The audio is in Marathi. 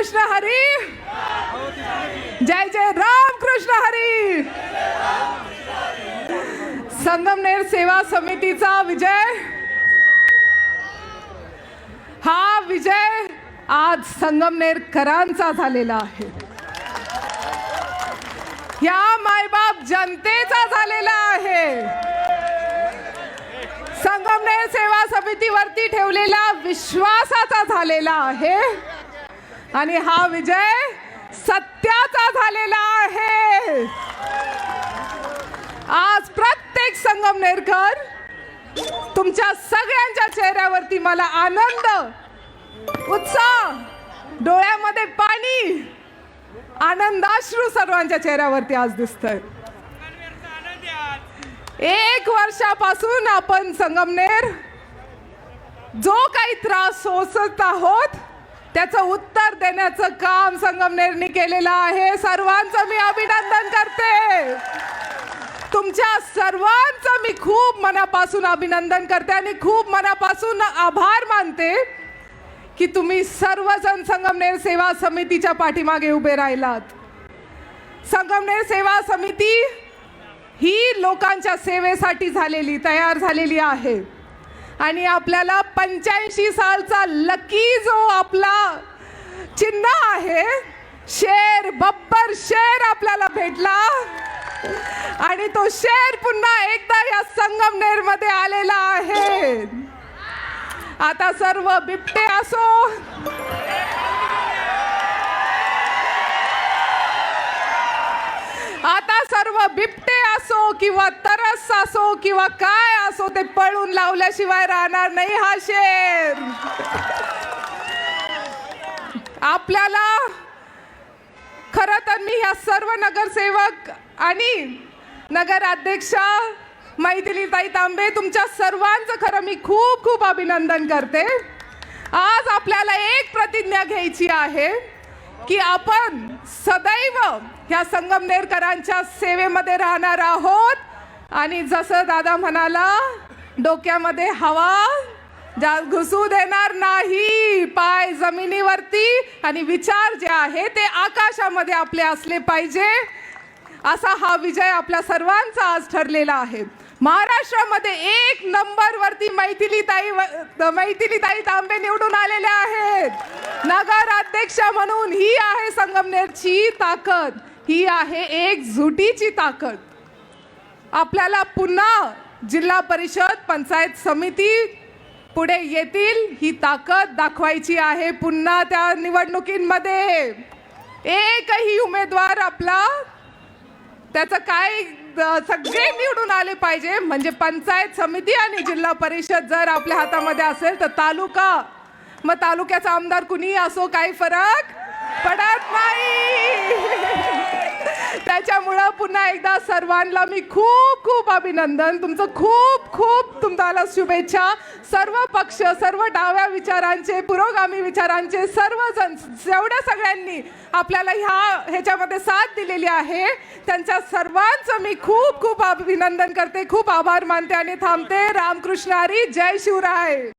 कृष्ण हरी। जय जय राम कृष्ण हरी। संगमनेर सेवा समितीचा विजय। हा विजय आज संगमनेरकरांचा झालेला आहे. या मायबाप जनतेचा झालेला आहे. संगमनेर सेवा समितीवरती ठेवलेला विश्वासाचा झालेला आहे. आणि हा विजय सत्याचा झालेला आहे. आज प्रत्येक संगमनेरकर तुमच्या सगळ्यांच्या चेहऱ्यावरती मला आनंद उत्साह डोळ्यामध्ये पाणी आनंदाश्रू सर्वांच्या चेहऱ्यावरती आज दिसतंय. एक वर्षापासून आपण संगमनेर जो काही त्रास सोसत आहोत त्याचं देण्याचं काम संगमनेरनी केलेलं आहे. सर्वांचं मी अभिनंदन करते. तुमच्या सर्वांचं मी खूप मनापासून अभिनंदन करते आणि खूप मनापासून आभार मानते की तुम्ही सर्वजण संगमनेर सेवा समितीच्या पाठीमागे उभे राहिलात. संगमनेर सेवा समिती ही लोकांच्या सेवेसाठी झालेली तयार झालेली आहे. आणि आपल्याला पंच्याऐंशी सालचा लकी जो आपला चिन्ह आहे. शेर बब्बर शेर आपल्याला भेटला. आणि तो शेर पुन्हा एकदा या संगमनेरमध्ये आलेला आहे. आता सर्व बिबटे असो. आता सर्व बिबटे असो किंवा तरस असो किंवा काय असो ते पळून लावल्याशिवाय राहणार नाही हा शेर. आपल्याला खरं तर मी ह्या सर्व नगरसेवक आणि नगराध्यक्षा मैथिलीताई तांबे तुमच्या सर्वांचं खरं मी खूप खूप अभिनंदन करते. आज आपल्याला एक प्रतिज्ञा घ्यायची आहे की आपण सदैव ह्या संगमनेरकरांच्या सेवेमध्ये राहणार आहोत. आणि जसं दादा म्हणाला डोक्यामध्ये हवा जा घुसू देणार नाही पा जमिनीवरती आणि विचार जे आहे ते आकाशामध्ये आपले असले पाहिजे. असा हा विजय आपल्या सर्वांचा आज ठरलेला आहे. महाराष्ट्रामध्ये एक नंबरवरती मैथिलीताई मैथिलीताई तांबे निवडून आलेल्या आहेत. नगर अध्यक्ष म्हणून ही आहे संगमनेरची ताकद. ही आहे एक झुटीची ताकद. आपल्याला पुन्हा जिल्हा परिषद पंचायत समिती पुढे येतील ही ताकद दाखवायची आहे पुन्हा त्या निवडणुकींमध्ये. एकही उमेदवार आपला त्याचं काय सगळे निवडून आले पाहिजे. म्हणजे पंचायत समिती आणि जिल्हा परिषद जर आपल्या हातामध्ये असेल तर तालुका. मग तालुक्याचा आमदार कुणी असो काही फरक पडत नाही. त्याच्यामुळं पुन्हा एकदा सर्वांना मी खूप खूप अभिनंदन. तुमचं खूप खूप तुम्हाला शुभेच्छा. सर्व पक्ष सर्व डाव्या विचारांचे पुरोगामी विचारांचे सर्वजण जेवढ्या सगळ्यांनी आपल्याला ह्या ह्याच्यामध्ये साथ दिलेली आहे त्यांच्या सर्वांचं मी खूप खूप अभिनंदन करते. खूप आभार मानते आणि थांबते. रामकृष्ण हरी जय शिवराय.